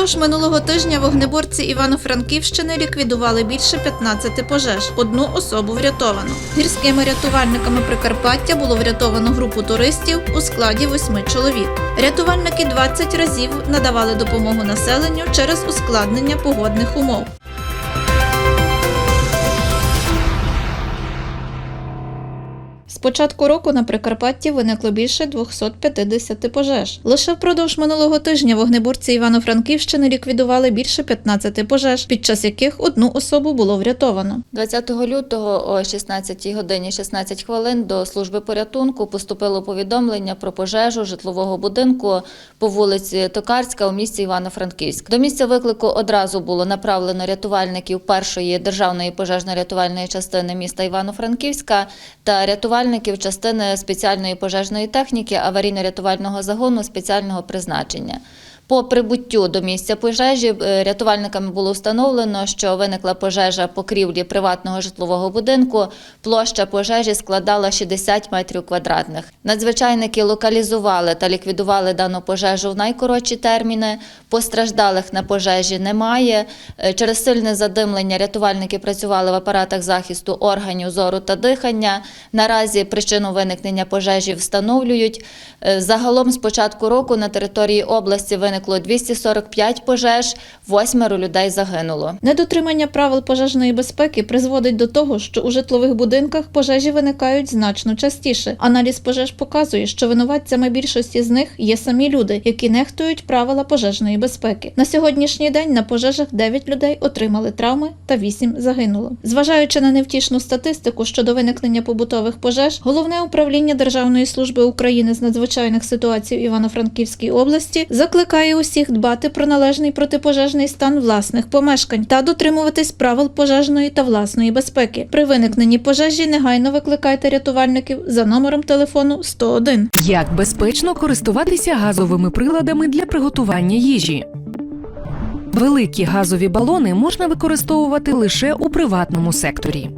Впродовж минулого тижня вогнеборці Івано-Франківщини ліквідували більше 15 пожеж. Одну особу врятовано. Гірськими рятувальниками Прикарпаття було врятовано групу туристів у складі восьми чоловік. Рятувальники 20 разів надавали допомогу населенню через ускладнення погодних умов. Початку року на Прикарпатті виникло більше 250 пожеж. Лише впродовж минулого тижня вогнеборці Івано-Франківщини ліквідували більше 15 пожеж, під час яких одну особу було врятовано. 20 лютого о 16 годині 16 хвилин до служби порятунку поступило повідомлення про пожежу житлового будинку по вулиці Токарська у місті Івано-Франківськ. До місця виклику одразу було направлено рятувальників першої державної пожежно-рятувальної частини міста Івано-Франківська та рятувальників частини спеціальної пожежної техніки аварійно-рятувального загону спеціального призначення. По прибуттю до місця пожежі е, рятувальниками було встановлено, що виникла пожежа покрівлі приватного житлового будинку. Площа пожежі складала 60 метрів квадратних. Надзвичайники локалізували та ліквідували дану пожежу в найкоротші терміни. Постраждалих на пожежі немає. Е, Через сильне задимлення рятувальники працювали в апаратах захисту органів зору та дихання. Наразі причину виникнення пожежі встановлюють. Е, Загалом з початку року на території області виникло 245 пожеж, восьмеро людей загинуло. Недотримання правил пожежної безпеки призводить до того, що у житлових будинках пожежі виникають значно частіше. Аналіз пожеж показує, що винуватцями більшості з них є самі люди, які нехтують правила пожежної безпеки. На сьогоднішній день на пожежах 9 людей отримали травми та 8 загинуло. Зважаючи на невтішну статистику щодо виникнення побутових пожеж, головне управління Державної служби України з надзвичайних ситуацій в Івано-Франківській області закликає усіх дбати про належний протипожежний стан власних помешкань та дотримуватись правил пожежної та власної безпеки. При виникненні пожежі негайно викликайте рятувальників за номером телефону 101. Як безпечно користуватися газовими приладами для приготування їжі? Великі газові балони можна використовувати лише у приватному секторі.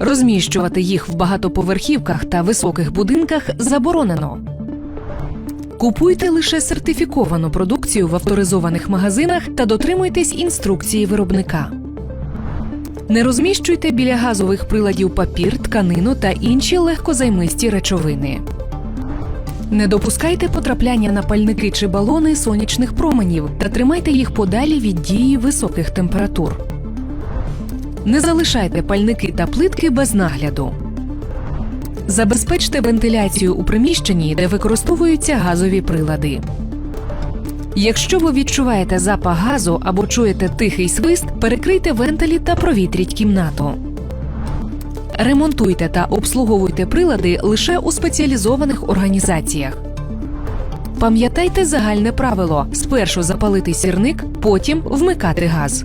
Розміщувати їх в багатоповерхівках та високих будинках заборонено. Купуйте лише сертифіковану продукцію в авторизованих магазинах та дотримуйтесь інструкції виробника. Не розміщуйте біля газових приладів папір, тканину та інші легкозаймисті речовини. Не допускайте потрапляння на пальники чи балони сонячних променів та тримайте їх подалі від дії високих температур. Не залишайте пальники та плитки без нагляду. Забезпечте вентиляцію у приміщенні, де використовуються газові прилади. Якщо ви відчуваєте запах газу або чуєте тихий свист, перекрийте вентилі та провітріть кімнату. Ремонтуйте та обслуговуйте прилади лише у спеціалізованих організаціях. Пам'ятайте загальне правило: спершу запалити сірник, потім вмикати газ.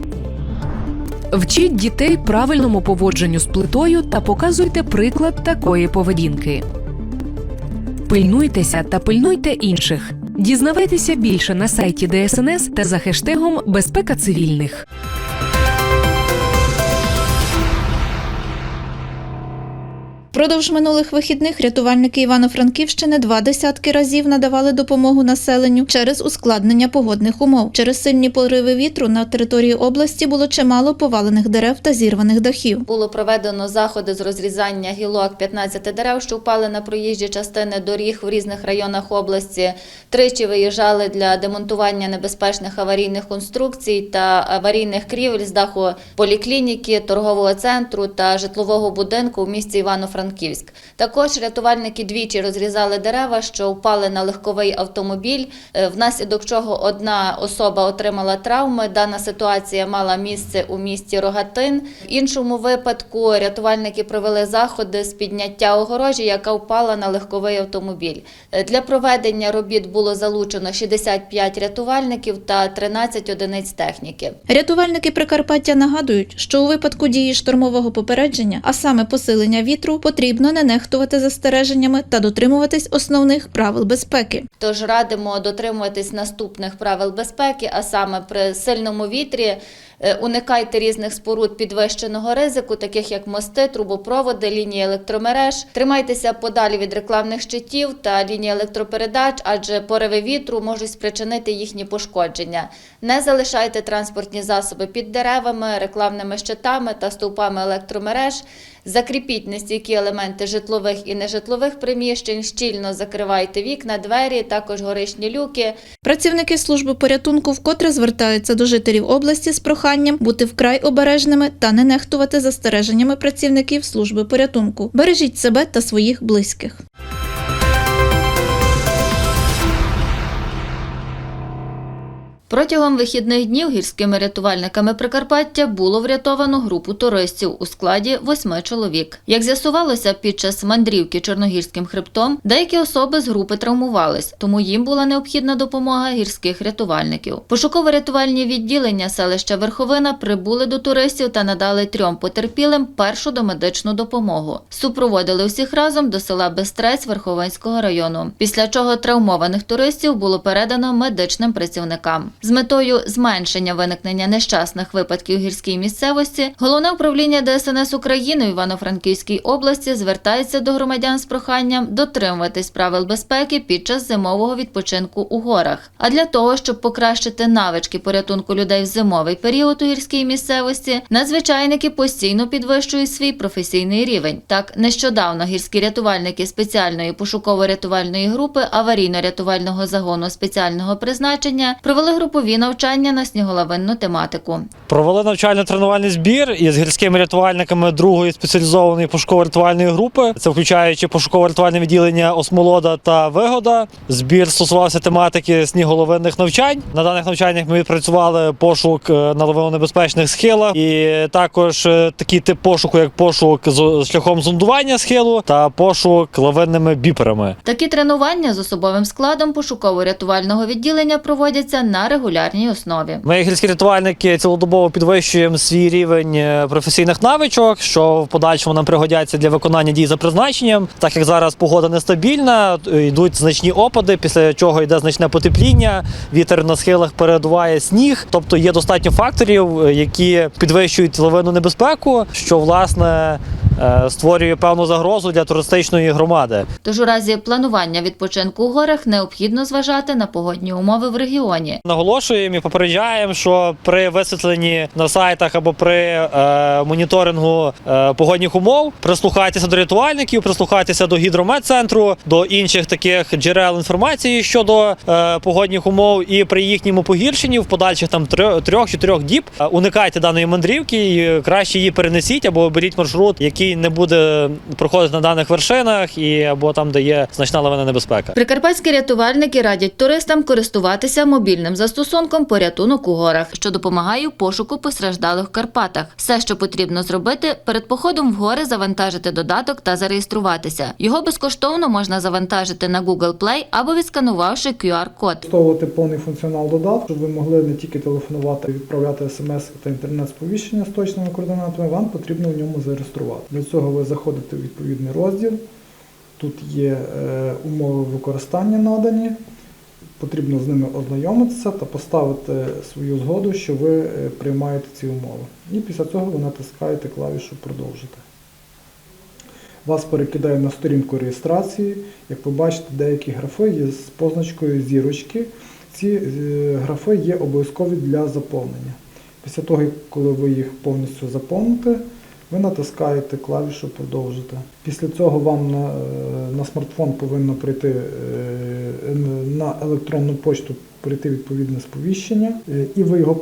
Вчіть дітей правильному поводженню з плитою та показуйте приклад такої поведінки. Пильнуйтеся та пильнуйте інших. Дізнавайтеся більше на сайті ДСНС та за хештегом Безпека цивільних. Впродовж минулих вихідних рятувальники Івано-Франківщини два десятки разів надавали допомогу населенню через ускладнення погодних умов. Через сильні пориви вітру на території області було чимало повалених дерев та зірваних дахів. Було проведено заходи з розрізання гілок 15 дерев, що впали на проїжджі частини доріг в різних районах області. Тричі виїжджали для демонтування небезпечних аварійних конструкцій та аварійних крівель з даху поліклініки, торгового центру та житлового будинку в місті Івано-Франківськ. Також рятувальники двічі розрізали дерева, що впали на легковий автомобіль, е, внаслідок чого одна особа отримала травми. Дана ситуація мала місце у місті Рогатин. В іншому випадку рятувальники провели заходи з підняття огорожі, яка впала на легковий автомобіль. Е, Для проведення робіт було залучено 65 рятувальників та 13 одиниць техніки. Рятувальники Прикарпаття нагадують, що у випадку дії штормового попередження, а саме посилення вітру, потрібно не нехтувати застереженнями та дотримуватись основних правил безпеки. Тож радимо дотримуватись наступних правил безпеки, а саме при сильному вітрі Е, Уникайте різних споруд підвищеного ризику, таких як мости, трубопроводи, лінії електромереж. Тримайтеся подалі від рекламних щитів та лінії електропередач, адже пориви вітру можуть спричинити їхні пошкодження. Не залишайте транспортні засоби під деревами, рекламними щитами та стовпами електромереж. Закріпіть нестійкі елементи житлових і нежитлових приміщень, щільно закривайте вікна, двері, також горишні люки. Працівники служби порятунку вкотре звертаються до жителів області з проханням бути вкрай обережними та не нехтувати застереженнями працівників служби порятунку. Бережіть себе та своїх близьких. Протягом вихідних днів гірськими рятувальниками Прикарпаття було врятовано групу туристів у складі восьми чоловік. Як з'ясувалося, під час мандрівки Чорногірським хребтом деякі особи з групи травмувались, тому їм була необхідна допомога гірських рятувальників. Пошуково-рятувальні відділення селища Верховина прибули до туристів та надали трьом потерпілим першу домедичну допомогу. Супроводили усіх разом до села Бестрець Верховинського району. Після чого травмованих туристів було передано медичним працівникам. З метою зменшення виникнення нещасних випадків гірській місцевості, головне управління ДСНС України в Івано-Франківській області звертається до громадян з проханням дотримуватись правил безпеки під час зимового відпочинку у горах. А для того, щоб покращити навички порятунку людей в зимовий період у гірській місцевості, надзвичайники постійно підвищують свій професійний рівень. Так, нещодавно гірські рятувальники спеціальної пошуково-рятувальної групи аварійно-рятувального загону спеціального призначення провели групові навчання на сніголовинну тематику. Провели навчально-тренувальний збір із гірськими рятувальниками другої спеціалізованої пошуково-рятувальної групи. Це включаючи пошуково-рятувальне відділення Осмолода та Вигода. Збір стосувався тематики сніголовинних навчань. На даних навчаннях ми відпрацювали пошук е, на лавинонебезпечних схилах, і також е, такий тип пошуку, як пошук з шляхом зондування схилу та пошук лавинними біперами. Такі тренування з особовим складом пошуково-рятувального відділення проводяться на регулярній основі. Ми, як гірські рятувальники, цілодобово підвищуємо свій рівень е, професійних навичок, що в подальшому нам пригодяться для виконання дій за призначенням. Так як зараз погода нестабільна, е, йдуть значні опади, після чого йде значне потепління, вітер на схилах передуває сніг. Тобто є достатньо факторів, е, які підвищують лавину небезпеку, що власне створює певну загрозу для туристичної громади. Тож у разі планування відпочинку у горах необхідно зважати на погодні умови в регіоні. Наголошуємо і попереджаємо, що при висвітленні на сайтах або при е, моніторингу е, погодних умов прислухайтеся до рятувальників, прислухайтеся до гідрометцентру, до інших таких джерел інформації щодо е, погодних умов, і при їхньому погіршенні в подальших там трьох- трьох-чотирьох діб е, уникайте даної мандрівки і краще її перенесіть або оберіть маршрут, який не буде проходити на даних вершинах, і або там, де є значна лавина небезпека. Прикарпатські рятувальники радять туристам користуватися мобільним застосунком порятунок у горах, що допомагає у пошуку постраждалих в Карпатах. Все, що потрібно зробити, перед походом в гори завантажити додаток та зареєструватися. Його безкоштовно можна завантажити на Google Play або відсканувавши QR-код. Використовувати повний функціонал додатку, щоб ви могли не тільки телефонувати, відправляти смс та інтернет-сповіщення з точними координатами, вам потрібно в ньому зареєструвати. Для цього ви заходите в відповідний розділ. Тут є е, умови використання надані. Потрібно з ними ознайомитися та поставити свою згоду, що ви е, приймаєте ці умови. І після цього ви натискаєте клавішу Продовжити. Вас перекидає на сторінку реєстрації. Як ви бачите, деякі графи є з позначкою зірочки. Ці е, графи є обов'язкові для заповнення. Після того, коли ви їх повністю заповните, ви натискаєте клавішу Продовжити. Після цього вам на, е, на смартфон повинно прийти на електронну почту прийти відповідне сповіщення, е, і ви його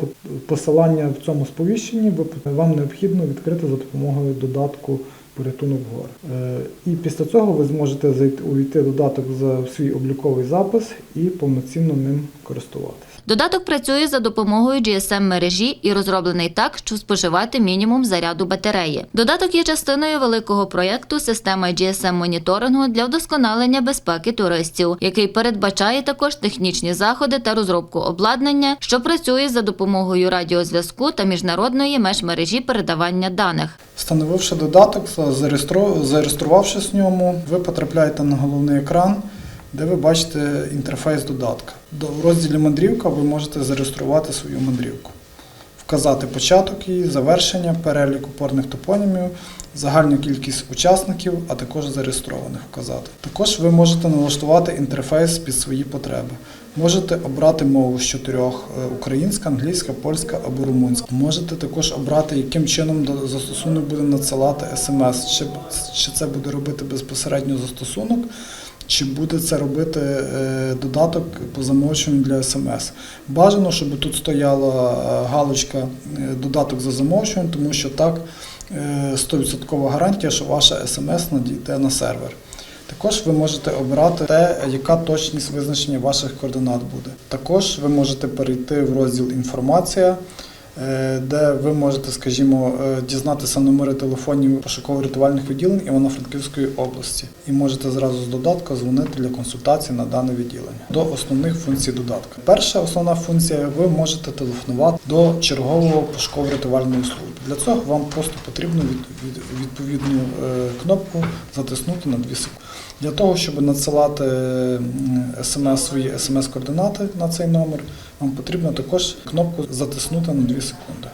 посилання в цьому сповіщенні вам необхідно відкрити за допомогою додатку порятунок гор. Е, І після цього ви зможете увійти додаток за свій обліковий запис і повноцінно ним користуватися. Додаток працює за допомогою GSM-мережі і розроблений так, щоб споживати мінімум заряду батареї. Додаток є частиною великого проєкту система GSM-моніторингу для вдосконалення безпеки туристів, який передбачає також технічні заходи та розробку обладнання, що працює за допомогою радіозв'язку та міжнародної межмережі передавання даних. Встановивши додаток, зареєстру- зареєструвавшись в ньому, ви потрапляєте на головний екран, де ви бачите інтерфейс додатка. До- В розділі мандрівка ви можете зареєструвати свою мандрівку. вказати початок її, завершення, перелік опорних топонімів, загальну кількість учасників, а також зареєстрованих вказати. Також ви можете налаштувати інтерфейс під свої потреби. Можете обрати мову з чотирьох: е, українська, англійська, польська або румунська. Можете також обрати, яким чином застосунок буде надсилати смс, чи це буде робити безпосередньо застосунок, чи буде це робити е, додаток по замовчуванню для смс. Бажано, щоб тут стояла е, галочка е, додаток за замовчуванням, тому що так е, 100% гарантія, що ваша смс надійде на сервер. Також ви можете обрати те, яка точність визначення ваших координат буде. Також ви можете перейти в розділ Інформація, де ви можете, скажімо, е, дізнатися номери телефонів пошуково-рятувальних відділень Івано-Франківської області. І можете зразу з додатка дзвонити для консультації на дане відділення. До основних функцій додатка. Перша основна функція ви можете телефонувати до чергового пошуково-рятувальної служби. Для цього вам просто потрібно від, від- відповідну е, кнопку затиснути на 2 секунди. Для того, щоб надсилати смс свої смс-координати на цей номер, вам потрібно також кнопку затиснути на 2 секунди.